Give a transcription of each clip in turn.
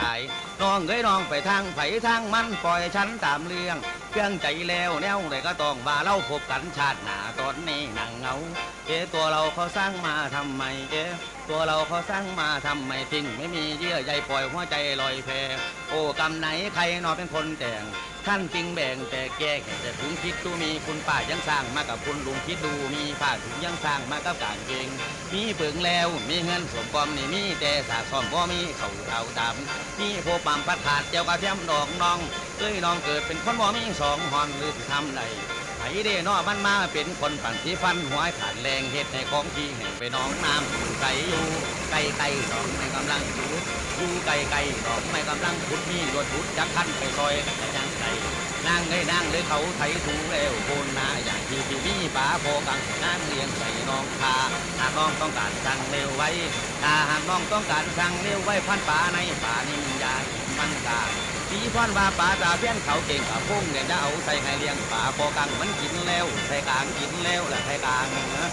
ตายน้องเอ้ยน้องไปทางไผทางมันปล่อยฉันตามเรื่อง เครื่องใจแล้วแนวไหนก็ต้องว่าเล่าพบกันชาติหนาตอนนี้นังเงาเอ๊ตัวเราเขาสร้างมาทำไมเอ๊ตัวเราเขาสร้างมาทำไมทิ้งไม่มีเยื่อใยปล่อยหัวใจลอยแพโอ้กำไหนใครนอเป็นคนแต่งท่านจริงแบ่งแต่แก้แค่แต่ถุงคิดดูมีคุณป้ายังสร้างมากับคุณลุงคิดดูมีผ้าถุงยังสร้างมากับกางเกงมีเปิงแล้วมีเงินสมความนี่มีแต่สาซ่อมบ่มีเขาเอาตามมีโพปัมพัดขาดเจ้ากระเทียมดอกน้องเอ้ยน้องเกิดเป็นคนบ่มีสองหอนหรือสิทำใดไผเด้นอมันมาเป็นคนปั่นที่ฟันหัวขาดแรงเฮ็ดในของที่แห่งไปน้องน้ำไก่อยู่ไก่ไก่ดอกไม่กำลังอยู่อยู่ไก่ไก่ดอกไม่กำลังพุดมีรถพุดจักขันไปซอยแต่ยังไก่นางเลยนางเลยเขาไถถูแล้วโคนนาอย่างที่ที่มีป๋าโพกังนางเลี้ยงใส่น้องคาหากน้องต้องการสั่งเร็วไว้ถ้าหากน้องต้องการสั่งเร็วไว้พันป่าในป่านิ่มยามันกา สีพรว่าป่าตาเพี้ยนเขาเก่งกับพุ่งเนี่ยจะเอาใส่ให้เลี้ยงป่าพอกังมันกินแล้วใส่กลางกินแล้วแหละใส่กลางนะ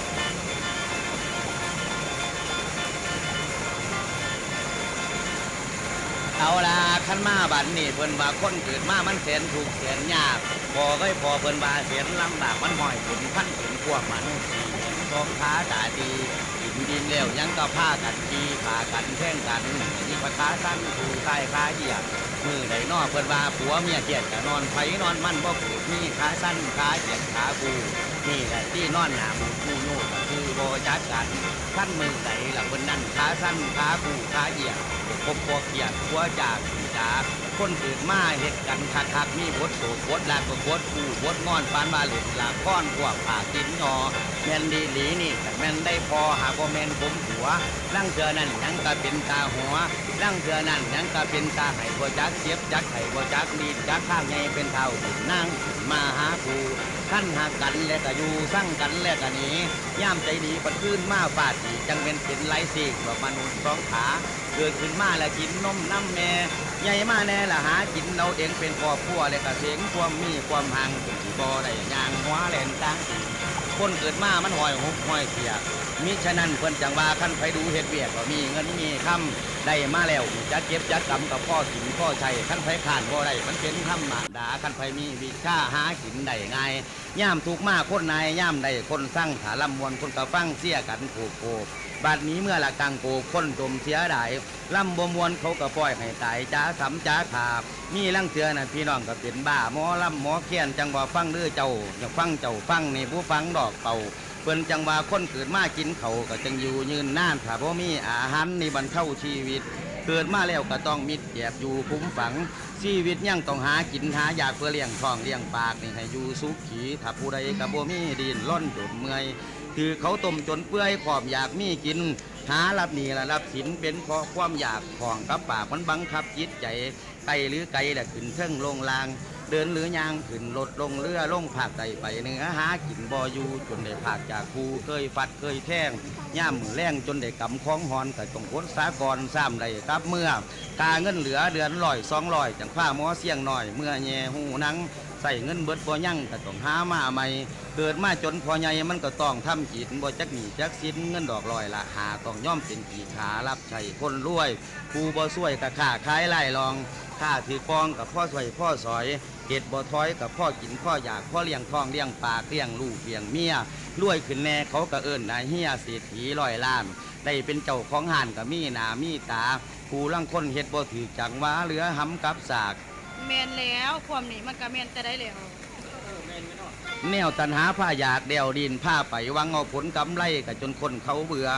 เอาละขันมาบัดนี่เพิ่นว่าคนเกิดมามันแสนถูกข์แสนยากพอก็พอเพิ่นว่าแสนลำบากมันห่อยขุนพันขุนพวกมันสี กองขาตาดีกินดินแล้วยังก็ผ้ากันดีผ้ากันแท่งกันนี่พขาสั้นถูใต้ขาเหยียบมือไหนนอเพิ่นว่าผัวเมียเกียดก็นอนไผนอนมันบ่ผูกมีขาสั้นขาเกียดขากูนี่แหละที่นอนหนาบูกูโน่ก็คือโบจัดกันขั้นมือใดล่ะเพิ่นนั่นขาสั้นขากูขาเหยียดพบบ่เกียดผัวจากจ๋าคนเกิดมาเฮ็ดกันคักๆมีบทโศกบทลากก็บทกูบทงอนปานมาเล่นลาค้อนพวกผากินยอแม่นดีหลีนี่แต่แม่นได้พอหากบ่แม่นผมผัวลังเจอนั่นยังก็เป็นตาหัวลังเถือนั่นยังก็เป็นตาไห้บ่จักเสียบจักไห้บ่จักดีจักข้างใหญ่เป็นเท่านั่งมาหากูขั้นหากันแล้วก็อยู่สั่งกันแล้วก็หนีย่ามใจดีปัดขึ้นมาฟาดจังเป็นเป็นไรสิกมานุนสองขาเกิดขึ้นมาแล้วกินนมน้ำแม่ใหญ่มาแน่ละหากินเราเองเป็นครอบครัวแล้วก็เสียงความมีความห่างบ่ได้ยางหัวแหลนตั้งคนเกิดมามันหอยหุบหอยเสีย มิฉะนั้นเพิ่นจังว่าขั้นไปดูเฮ็ดเวียกก็มีเงินมีคำได้มาแล้วจะเก็บจัดกำกับพ่อกินพ่อใช้ขั้นไปขานบ่ได้มันเป็นธรรมดาขั้นไปมีวิชาหากินได้ง่ายย่ามถูกมากคนนายย่ามได้คนสร้างถาลำมวนคนกระฟังเสียกันโกโกบัดนี้เมื่อละกังโกคนจมเสียดายลำบ่มวนเขาก็ปล่อยให้ตายจ้าสำจ้าขาบมีลังเถือน่ะพี่น้องก็เป็นบ้าหมอลำหมอเขียนจังบ่ฟังเด้อเจ้าอย่าฟังเจ้าฟังนี่ผู้ฟังดอกเป่า เพิ่นจังว่าคนเกิดมากินเขาก็จังอยู่ยืนนานถ้าบ่มีอาหารในบรรเทาชีวิต เกิดมาแล้วก็ต้องมิดแอบอยู่คุ้มฝัง ชีวิตยังต้องหากินหาอยากเพื่อเลี้ยงท้องเลี้ยงปากนี่ให้อยู่สุขีถ้าผู้ใดก็บ่มีดินร่อนจนเมื่อยคือเขาต้มจนเปื่อยขอบอยากมีกิน หารับหนีละรับสินเป็นเพราะความอยากของกับปากมันบังคับจิตใจไกลหรือไกลแหละขึ้นเทิงลงลาง เดินหรือยางขึ้นรถลงเรือลงภาคใดไปเหนือหากินบ่อยู่จนได้ภาคจากครูเคยฟัดเคยแท่งย่ามมือแรงจนได้กำคล้องหอนกับตรงพดสากรซ้ำใดครับเมื่อกาเงินเหลือเดือนลอยสองลอยจังผ้าหมอเสียงหน่อย เมื่อแย่หูนังใส่เงินเบิดบ่ยั่งก็ต้องหามาใหม่เกิดมาจนพอใหญ่มันก็ต้องทำกินบ่จักหนีจักสินเงินดอกลอยละหาต้องย่อมเป็นกีขารับใช้คนรวยผู้บ่ช่วยกับข้าขายไล่ลอง ข้าถือกองกับพ่อสวยพ่อสอยเห็ดบ่ถอยกับพ่อกินพ่ออยากพ่อเลี้ยงทองเลี้ยงปากเลี้ยงลูกเลี้ยงเมียรวยขึ้นแน่เขาก็เอิ้นนายเฮียเศรษฐีร้อยล้านได้เป็นเจ้าของห่านกับมีหนามีตาผู้ลังคนเฮ็ดบ่ถือจังหว่าเหลือหำกับสากแมนแล้วความนี้มันก็แมนแต่ได้แล้วแนวตันหาผ้าอยากเดวดินผ้าไปวังเอาผลกำไรกับจนคนเขาเบื่อ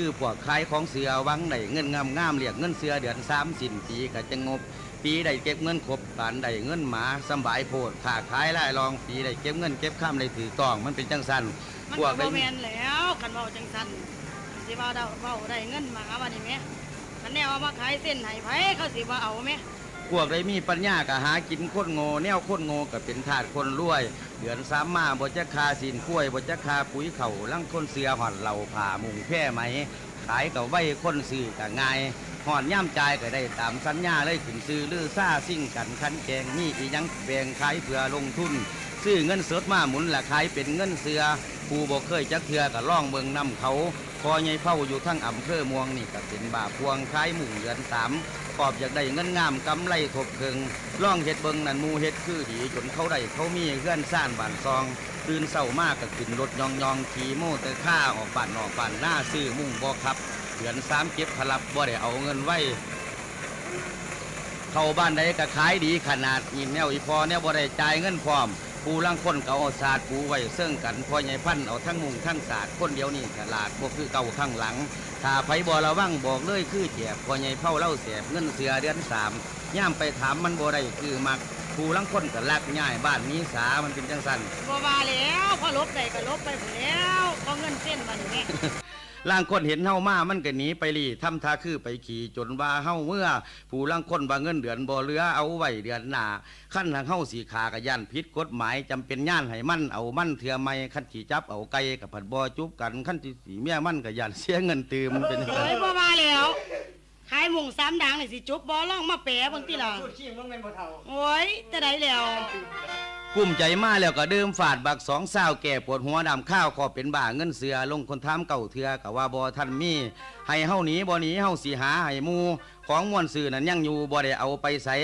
คือพวกขายของเสือวังได้เงินงามงามๆเรียกเงินเสือเดือนสามสินปีก็จะงบ ปีได้เก็บเงินครบปานได้เงินหมาสำบายโพดขาขายไล่ลองปีได้เก็บเงินเก็บข้ามได้ถือต้องมันเป็นจังสันมันพวก็กบ่ได้แมนแล้วคันเว้าจังซั่นสิว่าเดาเว้าได้เงินมาว่านี่แหมคันแนวเอามาขายเส้นให้ไผเขาสิว่าเอาแหม พวกได้มีปัญญาก็หากินคนโง่แนวคนโง่ก็เป็นทาสคนรวย เดือนสามมาบ่จะคาสินคุ้วยบ่จะคาปุ๋ยเข่าลังคนเสือหอดเหล่าผ่ามุงแพร่ไหม ขายกับไว้คนซื้อก็ง่ายหอดย่ำใจก็ได้ตามสัญญาเลยขึ้นซื้อลือซ่าซิ่งกันคันแกงมีอียังแบ่งขายเพื่อลงทุน ซื้อเงินสดมาหมุนละขายเป็นเงินเสือผู้บ่เคยจักเทือก็ล่องเบิงนำเขา พอใหญ่เฝ้าอยู่ทั้งอำเภอม่วงนี่ก็เป็นบาพวงคล้ายหมู่เดือนสามปอบอยากได้เงินงามกำไรทบเคิงล่องเฮ็ดเบิงนันมูเฮ็ดคือดีจนเขาได้เขามีเงื่อนซ่านบ้านซองตื่นเศร้ามากก็ขึ้นรถยองยองขี่โม่เตอข้าออกบ้านนอกบ้านหน้าซื้อมุ่งบ่ครับเดือนสามเก็บพลับบ่ได้เอาเงินไว้เข้าบ้านใดก็ขายดีขนาดอีแนวอีพอเนี่ยบ่ได้จ่ายเงินพร้อม ปูลังคนก็เอาศาสตร์ปูไว้เสื่องกันพอใหญ่พันเอาทั้งมุงทั้งศาสตร์คนเดียวนี่ตลาดบ่คือเก่าข้างหลังถ้าไผบ่ระวังบอกเลยคือแจกพอใหญ่เผาเล่าเสียบเงินเสือเดือนสามย่ามไปถามมันบ่ได้คือมักปูลังคนก็ลักง่ายบ้านนี้สามันเป็นจังซั่นบ่ว่าแล้วพอลบได้ก็ลบไปพุ่นแล้วพอเงินเส้นบัดนี้แม่ ล่างคนเห็นเฮามามันก็หนีไปรีทำท่าคือไปขี่จนว่าเฮาเมื่อ ผู้ล่างคนว่าเงินเดือนบ่เหลือเอาไว้เดือนหน้าขั้นทางเฮาสีขากะย่านผิดกฎหมายจำเป็นย่านให้มันเอามันเถื่อไม่ขั้นขี่จับเอาไก่กับผัดบ่จุบกันขั้นที่สีเมียมันก็ย่านเสียเงินตืมเป็นจังเฮ้ซั่ยนบ่ว่าแล้วขายหมุงสามดังนี่สิจุบบ่ลองมาแปะเบิ่งติล่ะพูดขี้มึงเป็นบ่เท่า โอ้ยแต่ใดแล้ว กุ้มใจมาแล้วก็เดิมฝาดบักสองสาวแก่ปวดหัวดำข้าวขอเป็นบ่าเงินเสือลงคนทามเก่าเถื่อกะว่าบ่ทันมี ให้เฮาหนีบ่หนีเฮาสีหาให้มูของมวนสื่อนั้นยังอยู่บ่ได้เอาไปใส่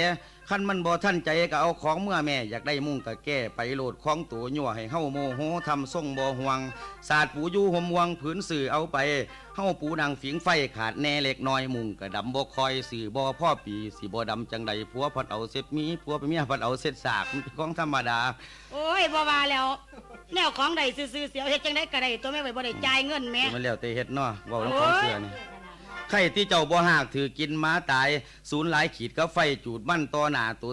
คันมันบ่ทันใจก็เอาของเมื่อแม่อยากได้มุ่งก็แก้ไปโหลดของตัวยั่วให้เฮาโมโหทำทรงบ่ห่วง ศาสตร์ปูอยู่ห่มวงผืนสื่อเอาไปเฮาปูดังฝิงไฟขาดแน่เล็กน้อยมุ่งก็ดำบ่คอยสื่อบ่พ่อปีสิบ่ดำจังใดผัวพัดเอาเสร็จมีผัวไปเมียพัดเอาเสร็จสากมันเป็นของธรรมดา โอ้ยบ่ว่าแล้ว แนวของใดซื่อๆเสียวเฮ็ดจังได๋ก็ได้ตัวแม่ไว้บ่ได้จ่ายเงินแม่มันแล้วแต่เฮ็ดเนาะเว้าน้ำของเสือนี่ ไข่ที่เจ้าบ่หากถือกินม้าตาย ศูนย์หลายขีดก็ไฟจูดมั่นต่อหน้าตัว